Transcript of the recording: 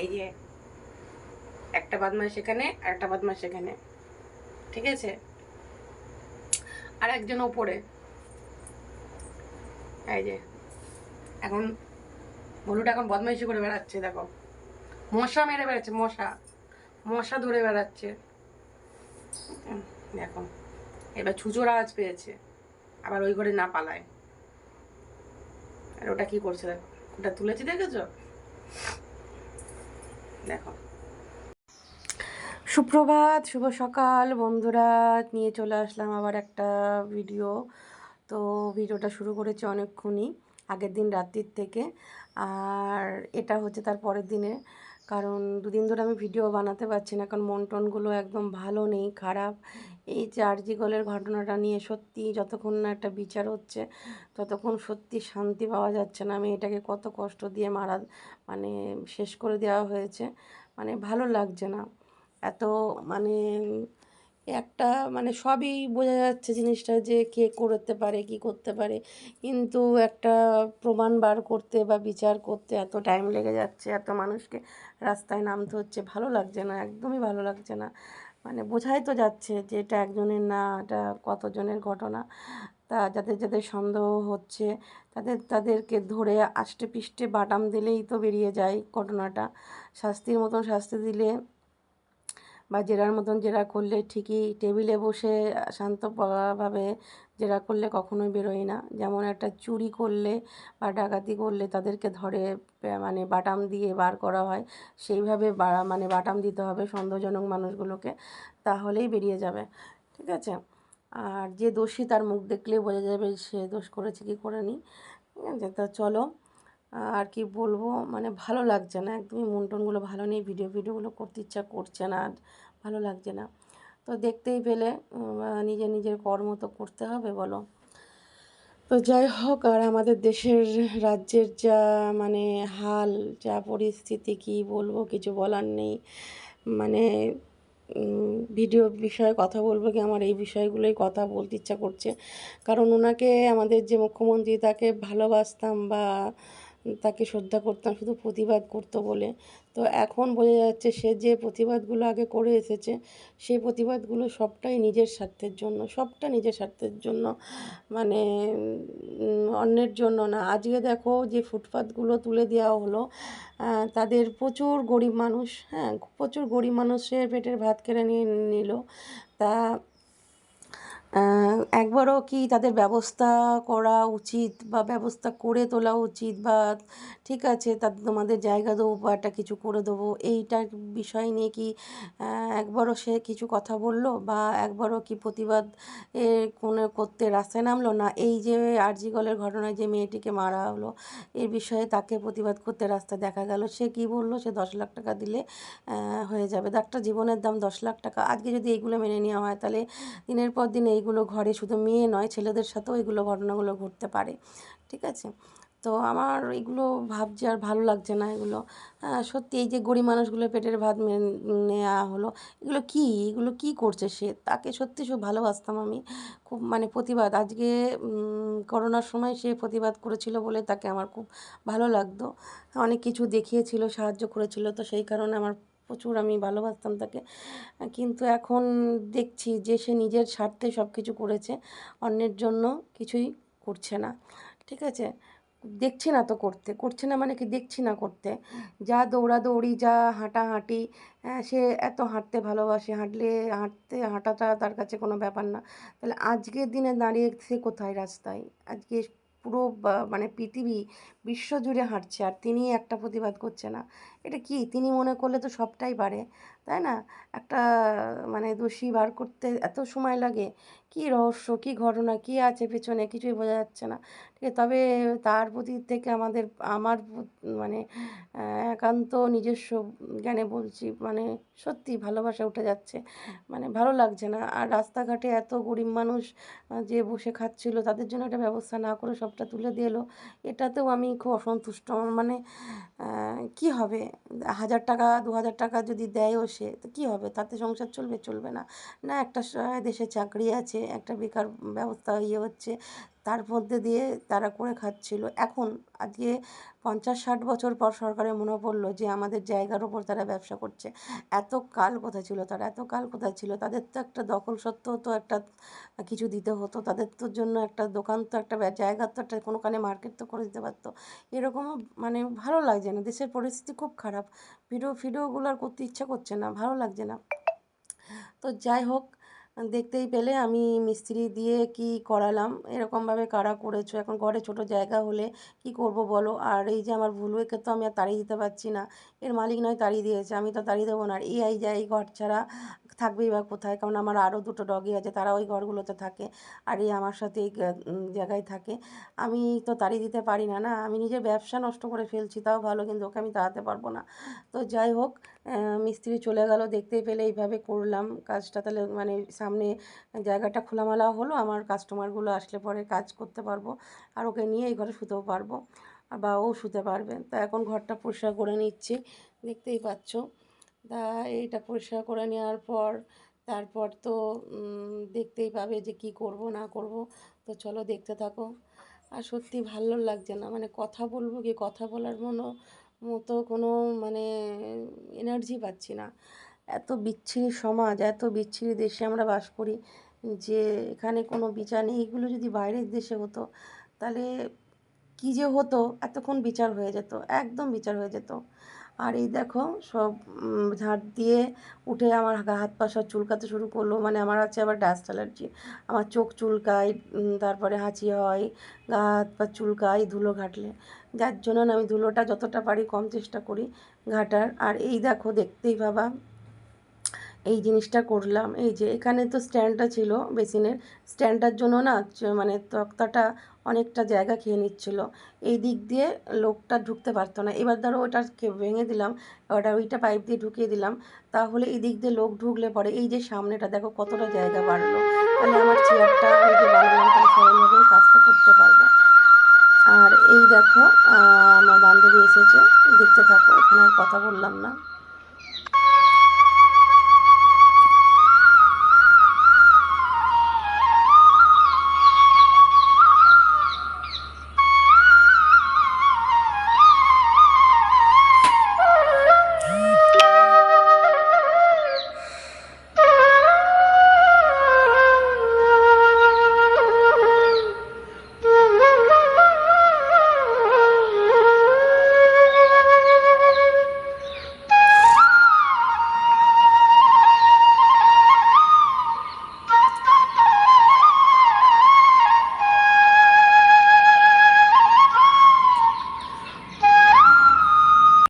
এই যে, একটা বদমাস এখানে আর একটা বদমাস এখানে। ঠিক আছে? আর একজন ওপরে। এই যে, এখন ভলুটা এখন বদমাইশি করে বেড়াচ্ছে, দেখো। মশা মেরে বেড়াচ্ছে, মশা। মশা ধরে বেড়াচ্ছে। দেখো, এবার ছুচোর আওয়াজ পেয়েছে। আবার ওই ঘরে না পালায়। আর ওটা কি করছে? দেখো ওটা তুলেছি, দেখেছ? দেখো। সুপ্রভাত, শুভ সকাল বন্ধুরা। নিয়ে চলে আসলাম আবার একটা ভিডিও তো ভিডিওটা শুরু করেছি অনেকক্ষণই। আগের দিন রাত্রির থেকে। আর এটা হচ্ছে তার পরের দিনে। কারণ দুদিন ধরে আমি ভিডিও বানাতে পারছি না, কারণ মন টনগুলো একদম ভালো নেই, খারাপ। এই যে আরজিগলের ঘটনাটা নিয়ে সত্যি যতক্ষণ না একটা বিচার হচ্ছে, ততক্ষণ সত্যি শান্তি পাওয়া যাচ্ছে না। আমি এটাকে কত কষ্ট দিয়ে মারা মানে শেষ করে দেওয়া হয়েছে। মানে ভালো লাগছে না। এত মানে একটা মানে সবই বোঝা যাচ্ছে জিনিসটা যে কে করতে পারে, কি করতে পারে। কিন্তু একটা প্রমাণ বার করতে বা বিচার করতে এত টাইম লেগে যাচ্ছে, এত মানুষকে রাস্তায় নামতে হচ্ছে, ভালো লাগছে না, একদমই ভালো লাগছে না। মানে বোঝাই তো যাচ্ছে যে এটা একজনের না, এটা কতজনের ঘটনা। তা যাদের যাদের সন্দেহ হচ্ছে, তাদের তাদেরকে ধরে আষ্টে পিষ্টে বাটাম দিলেই তো বেরিয়ে যায় ঘটনাটা। শাস্তির মতন শাস্তি দিলে বা জেরার মতন জেরা করলে ঠিকই টেবিলে বসে শান্তভাবে জেরা করলে কখনোই বেরোয় না। যেমন একটা চুরি করলে বা ডাকাতি করলে তাদেরকে ধরে মানে বাটাম দিয়ে বার করা হয়। সেইভাবে মানে বাটাম দিতে হবে সন্দেহজনক মানুষগুলোকে, তাহলেই বেরিয়ে যাবে। ঠিক আছে? আর যে দোষী তার মুখ দেখলেই বোঝা যাবে সে দোষ করেছে কি করেনি। ঠিক আছে? তা চলো আর কি বলব মানে ভালো লাগছে না একদমই মন টনগুলো ভালো নেই ভিডিও ভিডিওগুলো করতে ইচ্ছা করছে না আর ভালো লাগছে না। তো দেখতেই পেলে আহ, নিজের কর্ম তো করতে হবে বলো। তো যাই হোক আর আমাদের দেশের রাজ্যের যা মানে হাল যা পরিস্থিতি কি বলব কিছু বলার নেই। মানে ভিডিও বিষয়ে কথা বলব কি আমার এই বিষয়গুলোই কথা বলতে ইচ্ছা করছে। কারণ ওনাকে আমাদের যে মুখ্যমন্ত্রী তাকে ভালোবাসতাম বা তাকে শ্রদ্ধা করতাম, শুধু প্রতিবাদ করতো বলে। তো এখন বোঝা যাচ্ছে সে যে প্রতিবাদগুলো আগে করে এসেছে সেই প্রতিবাদগুলো সবটাই নিজের স্বার্থের জন্য, সবটা নিজের স্বার্থের জন্য মানে অন্যের জন্য না। আজকে দেখো যে ফুটপাতগুলো তুলে দেওয়া হলো তাদের প্রচুর গরিব মানুষ হ্যাঁ প্রচুর গরিব মানুষের পেটের ভাত কেড়ে নিয়ে নিল। তা একবারও কি তাদের ব্যবস্থা করা উচিত বা ব্যবস্থা করে তোলা উচিত বা ঠিক আছে তাদের তোমাদের জায়গা দেবো বা একটা কিছু করে দেবো, এইটার বিষয় নিয়ে কি একবারও সে কিছু কথা বলল বা একবারও কি প্রতিবাদ এ কোনো করতে রাস্তায় নামলো? না, এই যে আরজিগলের ঘটনায় যে মেয়েটিকে মারা হলো, এর বিষয়ে তাকে প্রতিবাদ করতে রাস্তায় দেখা গেল। সে কি বলল? সে দশ লাখ টাকা দিলে হয়ে যাবে। একটা জীবনের দাম দশ লাখ টাকা। আজকে যদি এইগুলো মেনে নেওয়া হয়, তাহলে দিনের পর দিন এইগুলো ঘরে শুধু মেয়ে নয়, ছেলেদের সাথেও এগুলো ঘটনাগুলো ঘটতে পারে। ঠিক আছে? তো আমার এগুলো ভাবছি আর ভালো লাগছে না এগুলো। হ্যাঁ সত্যি এই যে গরিব মানুষগুলো পেটের ভাত নেওয়া হলো, এগুলো কি? এগুলো কি করছে সে? তাকে সত্যি খুব ভালোবাসতাম আমি। খুব মানে প্রতিবাদ। আজকে করোনার সময় সে প্রতিবাদ করেছিল বলে তাকে আমার খুব ভালো লাগতো। অনেক কিছু দেখিয়েছিল, সাহায্য করেছিল। তো সেই কারণে আমার প্রচুর আমি ভালোবাসতাম তাকে। কিন্তু এখন দেখছি যে সে নিজের স্বার্থে সব কিছু করেছে, অন্যের জন্য কিছুই করছে না। ঠিক আছে? দেখছি না তো করতে। করছে না মানে কি দেখছি না করতে। যা দৌড়াদৌড়ি, যা হাঁটাহাঁটি হ্যাঁ সে এত হাঁটতে ভালোবাসে। হাঁটলে, হাঁটতে, হাঁটাটা তার কাছে কোনো ব্যাপার না। তাহলে আজকের দিনে দাঁড়িয়ে সে কোথায় রাস্তায়? আজকে পুরো মানে পৃথিবী বিশ্বজুড়ে হাঁটছে আর তিনি একটা প্রতিবাদ করছে না। এটা কি? তিনি মনে করলে তো সবটাই বাড়ে, তাই না? একটা মানে দোষী বার করতে এত সময় লাগে কী রহস্য, কী ঘটনা, কী আছে পেছনে কিছুই বোঝা যাচ্ছে না। ঠিক আছে, তবে তার প্রতি থেকে আমাদের, আমার মানে একান্ত নিজস্ব জ্ঞানে বলছি মানে সত্যি ভালোবাসা উঠে যাচ্ছে। মানে ভালো লাগছে না। আর রাস্তাঘাটে এত গরিব মানুষ যে বসে খাচ্ছিল, তাদের জন্য একটা ব্যবস্থা না করে সবটা তুলে দিয়ে এলো, এটাতেও আমি খুব অসন্তুষ্ট। আমার মানে কি হবে? হাজার টাকা, দু হাজার টাকা যদি দেয়ও সে, তো কী হবে? তাতে সংসার চলবে চলবে না। না, একটা দেশে চাকরি আছে একটা বেকার ব্যবস্থা ইয়ে হচ্ছে, তার মধ্যে দিয়ে তারা করে খাচ্ছিল। এখন আজকে পঞ্চাশ ষাট বছর পর সরকারের মনে পড়ল যে আমাদের জায়গার ওপর তারা ব্যবসা করছে। এত কাল কোথায় ছিল তারা? এত কাল কোথায় ছিল? তাদের তো একটা দখল সত্ত্বেও তো একটা কিছু দিতে হতো। তাদের তো জন্য একটা দোকান তো একটা জায়গার তো একটা কোনোখানে মার্কেট তো করে দিতে পারতো। এরকমও মানে ভালো লাগছে না। দেশের পরিস্থিতি খুব খারাপ। ভিডিও ফিডিওগুলো আর করতে ইচ্ছা করছে না। ভালো লাগছে না। তো যাই হোক দেখতেই পেলে আমি মিস্ত্রি দিয়ে কি করালাম। এরকমভাবে কারা করেছ? এখন ঘরে ছোট জায়গা হলে কি করব বলো? আর এই যে আমার ভুল ভুলুকে তো আমি আর তাড়িয়ে দিতে পারছি না। এর মালিক নয়, তাড়িয়ে দিয়েছে। আমি তো তাড়িয়ে দেবো না। আর এই এই এই ঘর ছাড়া থাকবেই বা কোথায়? কারণ আমার আরও দুটো ডগি আছে, তারা ওই ঘরগুলোতে থাকে আর এই আমার সাথে এই জায়গায় থাকে। আমি তো তাড়িয়ে দিতে পারি না না? আমি নিজের ব্যবসা নষ্ট করে ফেলছি, তাও ভালো, কিন্তু ওকে আমি তাড়াতে পারব না। তো যাই হোক মিস্ত্রি চলে গেল, দেখতেই পেলে এইভাবে করলাম। কাজটা তাহলে মানে সামনে জায়গাটা খোলামেলা হলো, আমার কাস্টমারগুলো আসলে পরে কাজ করতে পারব আর ওকে নিয়ে এই ঘরে শুতেও পারব বা ও শুতে পারবে। তা এখন ঘরটা পরিষ্কার করে নিচ্ছি, দেখতেই পাচ্ছ। তা এইটা পরিষ্কার করে নেওয়ার পর, তারপর তো দেখতেই পাবে যে কি করব, না করব। তো চলো দেখতে থাকো। আর সত্যি ভালো লাগছে না মানে কথা বলব কি কথা বলার মনো, মতো কোনো মানে এনার্জি পাচ্ছি না। এত বিচ্ছিরি সমাজ, এত বিচ্ছিরি দেশে আমরা বাস করি যে এখানে কোনো বিচার নেই, এগুলো যদি বাইরের দেশে হতো, তাহলে কী যে হতো? এতক্ষণ বিচার হয়ে যেত, একদম বিচার হয়ে যেত। আর এই দেখো, সব ঝাঁট দিয়ে উঠে আমার হাত পা সব চুলকাতে শুরু করল মানে আমার আছে আবার ডাস্ট অ্যালার্জি। আমার চোখ চুলকায় তারপরে হাঁচি হয়, গা হাত পা চুলকায়, ধুলো ঘাটলে। যার জন্য আমি ধুলোটা যতটা পারি কম চেষ্টা করি ঘাটার। আর এই দেখো, দেখতেই বাবা এই জিনিসটা করলাম। এই যে এখানে তো স্ট্যান্ডটা ছিল বেসিনের। স্ট্যান্ডটার জন্য না মানে তক্তাটা অনেকটা জায়গা খেয়ে নিচ্ছিল। এই দিক দিয়ে লোকটা ঢুকতে পারতো না। এবার ধরো ওটা ভেঙে দিলাম, ওটা ওইটা পাইপ দিয়ে ঢুকিয়ে দিলাম, তাহলে এই দিক দিয়ে লোক ঢুকলে পরে এই যে সামনেটা দেখো কতটা জায়গা বাড়লো। তাহলে আমার চেয়ারটা ওই যে তাহলে সরলভাবেই কাজটা করতে পারব। আর এই দেখো আমার বান্ধবী এসেছে। দেখতে থাকো, এখানে আর কথা বললাম না।